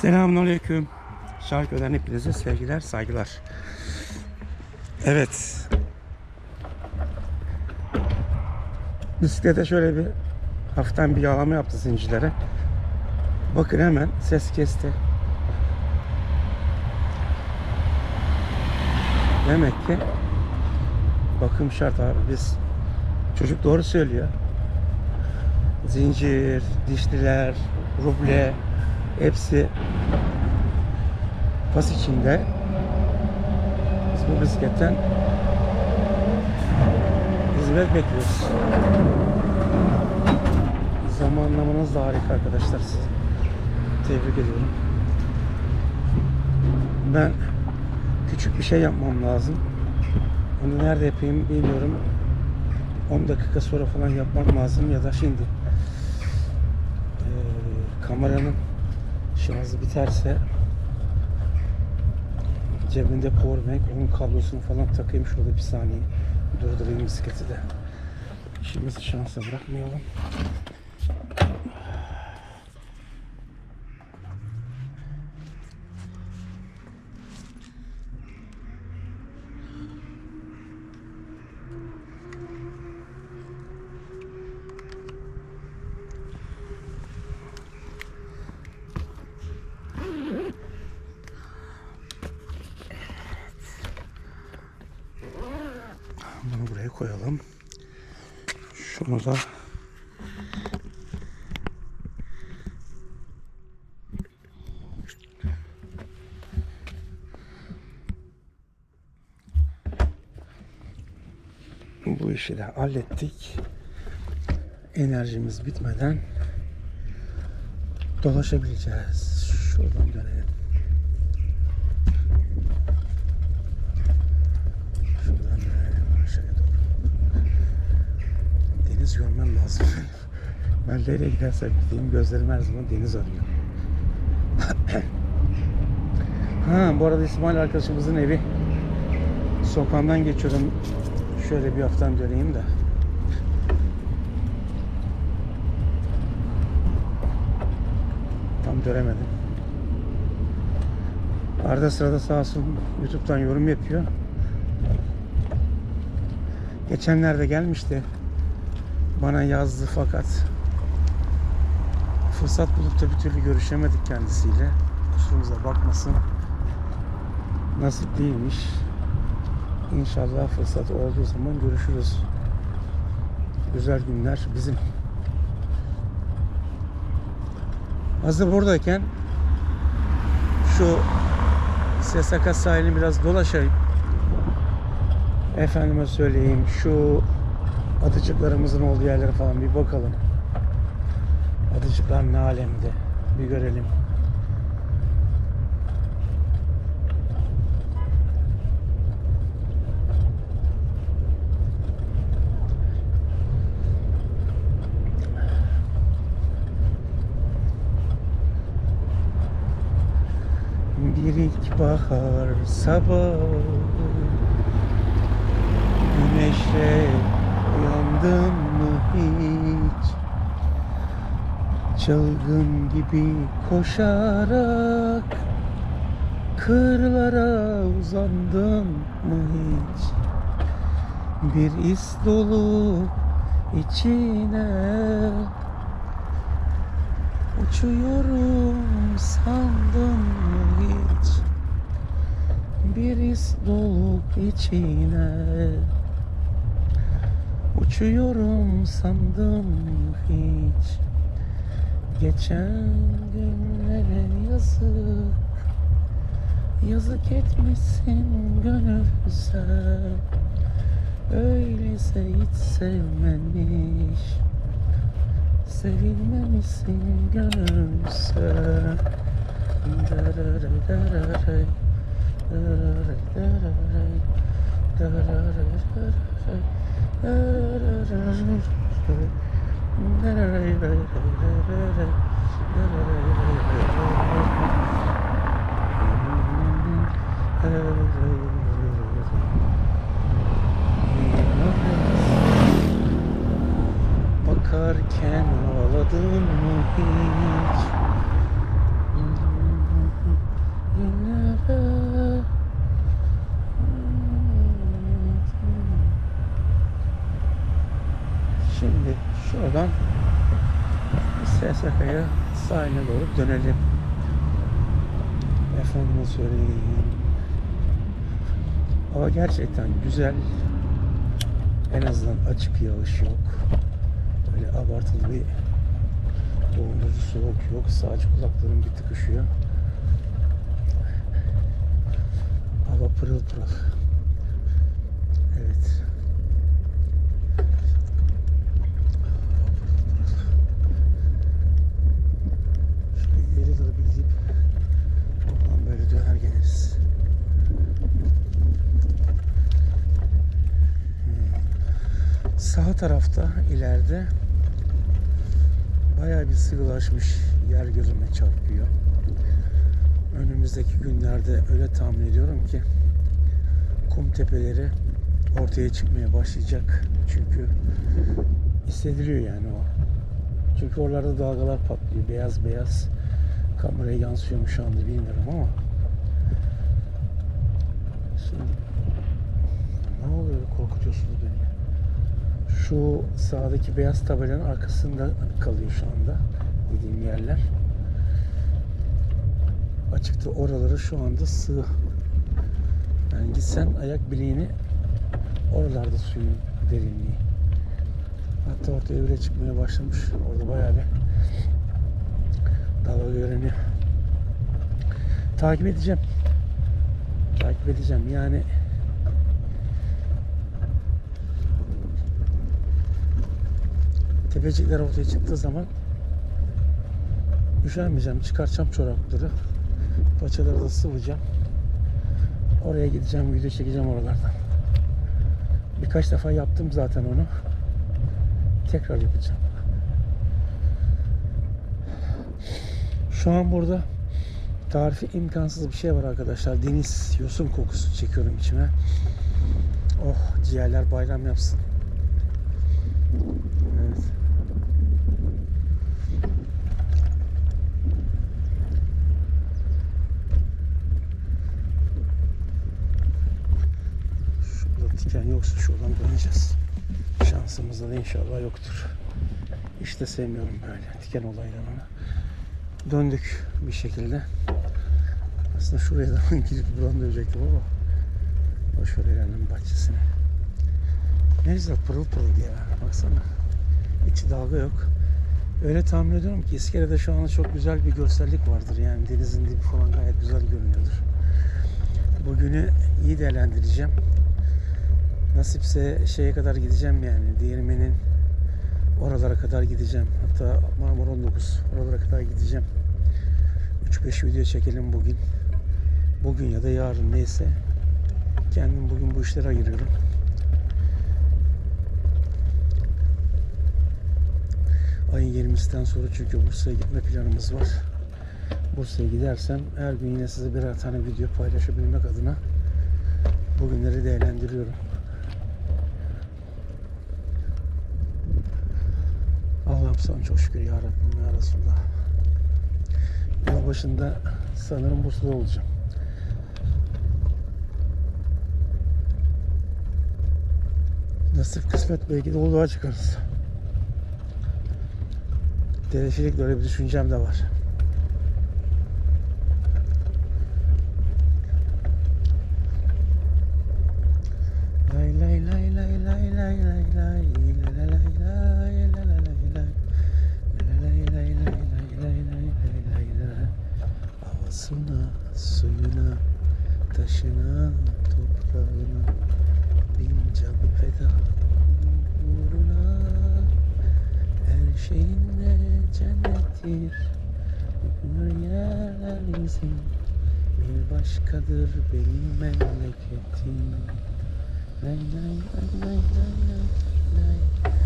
Selamünaleyküm. Şarköy'den hepinize sevgiler, saygılar. Evet. Bisiklete şöyle bir hafiften bir yağlama yaptı zincirlere. Bakın hemen ses kesti. Demek ki bakım şart abi biz çocuk doğru söylüyor. Zincir, dişliler, ruble hepsi pas içinde. Biz bu bisikletten hizmet bekliyoruz. Zamanlamanız da harika arkadaşlar. Sizi tebrik ediyorum. Ben küçük bir şey yapmam lazım. Onu nerede yapayım bilmiyorum. 10 dakika sonra falan yapmam lazım ya da şimdi. Ee, kameranın şarjı biterse cebinde powerbank onun kablosunu falan takayım şurada bir saniye. Durdurayım bisikleti de. İşimizi şansa bırakmayalım bunu buraya koyalım. Şunu da bu işi de hallettik. Enerjimiz bitmeden dolaşabileceğiz. Şuradan dönelim Şuradan dönelim aşağıya doğru. Deniz görmem lazım. ben nereye gidersem gideyim gözlerim her zaman deniz arıyor. ha bu arada İsmail arkadaşımızın evi. Sokağından geçiyorum. Şöyle bir haftan döneyim de. Tam dönemedim. Arada sırada sağ olsun YouTube'dan yorum yapıyor. Geçenlerde gelmişti. Bana yazdı fakat fırsat bulup da bir türlü görüşemedik kendisiyle. Kusurumuza bakmasın. Nasip değilmiş. İnşallah fırsat olduğu zaman görüşürüz. Güzel günler bizim. Hazır buradayken şu SSK sahilini biraz dolaşayım. Efendime söyleyeyim şu atıcıklarımızın olduğu yerlere falan bir bakalım. Atıcıklar ne alemde bir görelim. Bir ilkbahar sabahı Güneşle uyandın mı hiç? Çılgın gibi koşarak Kırlara uzandın mı hiç? Bir is dolu içine Uçuyorum sandın mı hiç? Bir iz dolup içine Uçuyorum sandım hiç. Geçen günlere yazık. Yazık etmişsin gönül sen. Öyleyse hiç sevmemiş. Sevilmemişsin gönül sen. Dararay, dararay, dararay, dararay, dararay, Bakarken ağladın mı hiç? buradan SSK'ya sahiline doğru dönelim. Efendim söyleyeyim. Hava gerçekten güzel. En azından açık yağış yok. Böyle abartılı bir dondurucu soğuk yok. Sadece kulaklarım bir tıkışıyor. Hava pırıl pırıl. Evet. Sağ tarafta ileride bayağı bir sıvılaşmış yer gözüme çarpıyor. Önümüzdeki günlerde öyle tahmin ediyorum ki kum tepeleri ortaya çıkmaya başlayacak. Çünkü hissediliyor yani o. Çünkü oralarda dalgalar patlıyor. Beyaz beyaz. Kameraya yansıyor mu şu anda bilmiyorum ama. Şimdi ne oluyor korkutuyorsunuz beni? Şu sağdaki beyaz tabelanın arkasında kalıyor şu anda dediğim yerler. Açıkta oraları şu anda sığ. Yani gitsen ayak bileğini oralarda suyun derinliği. Hatta ortaya bile çıkmaya başlamış. Orada bayağı bir dalga görünüyor. Takip edeceğim. Takip edeceğim. Yani tepecikler ortaya çıktığı zaman üşenmeyeceğim. Çıkartacağım çorapları. Paçaları da sıvayacağım. Oraya gideceğim. Video çekeceğim oralardan. Birkaç defa yaptım zaten onu. Tekrar yapacağım. Şu an burada tarifi imkansız bir şey var arkadaşlar. Deniz yosun kokusu çekiyorum içime. Oh ciğerler bayram yapsın. Evet. Şurada diken yoksa şuradan döneceğiz. Şansımızda da inşallah yoktur. De sevmiyorum böyle diken olaylarını. Döndük bir şekilde. Aslında şuraya da girip buradan dönecektim ama boş ver Eren'in bahçesine. Ne güzel pırıl pırıl ya. Baksana. Hiç dalga yok. Öyle tahmin ediyorum ki İskele'de şu anda çok güzel bir görsellik vardır. Yani denizin dibi falan gayet güzel görünüyordur. Bugünü iyi değerlendireceğim. Nasipse şeye kadar gideceğim yani. Değirmenin oralara kadar gideceğim. Hatta Marmara 19 oralara kadar gideceğim. 3-5 video çekelim bugün. Bugün ya da yarın neyse. Kendim bugün bu işlere ayırıyorum. Ayın 20'sinden sonra çünkü Bursa'ya gitme planımız var. Bursa'ya gidersem her gün yine size birer tane video paylaşabilmek adına bugünleri değerlendiriyorum. Allah'ım çok şükür ya Rabbim ya Resulullah. Yıl başında sanırım Bursa'da olacağım. Nasip kısmet belki de Uludağ'a çıkarız. Teleferikle öyle bir düşüncem de var. Taşına, toprağına bin can feda uğruna. Her şeyinle cennettir Hükmür yeryüzü bir başkadır benim memleketim. Lay lay lay lay lay lay lay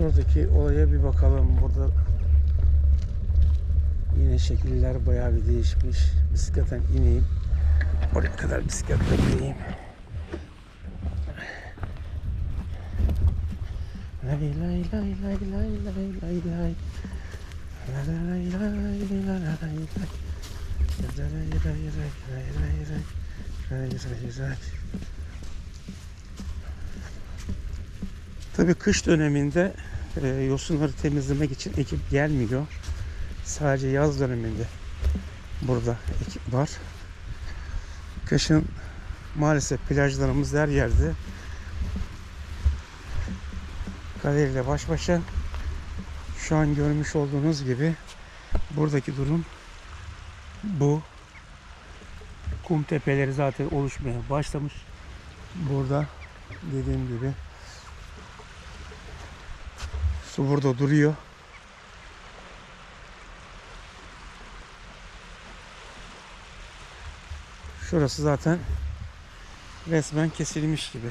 Şuradaki olaya bir bakalım. Burada yine şekiller bayağı bir değişmiş. Bisikletten ineyim. Oraya kadar bisikletle gideyim. Lay lay lay lay lay lay lay lay Tabii kış döneminde e, yosunları temizlemek için ekip gelmiyor. Sadece yaz döneminde burada ekip var. Kışın maalesef plajlarımız her yerde kaderiyle baş başa. Şu an görmüş olduğunuz gibi buradaki durum bu. Kum tepeleri zaten oluşmaya başlamış. Burada dediğim gibi su burada duruyor. Şurası zaten resmen kesilmiş gibi.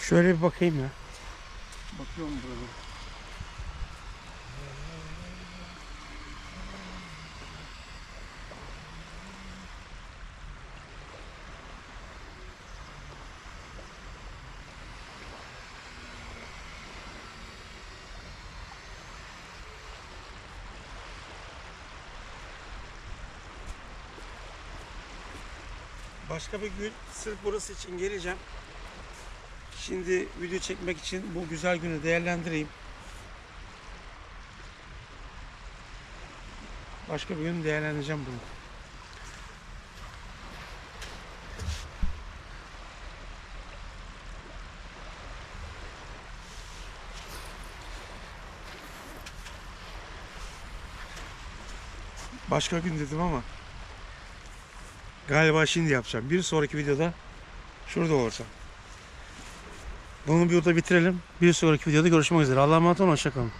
Şöyle bir bakayım ya. Bakıyorum burada. Başka bir gün sırf burası için geleceğim. Şimdi video çekmek için bu güzel günü değerlendireyim. Başka bir gün değerlendireceğim bunu. Başka gün dedim ama galiba şimdi yapacağım. Bir sonraki videoda şurada olacağım. Bunu burada bitirelim. Bir sonraki videoda görüşmek üzere. Allah'a emanet olun. Hoşçakalın.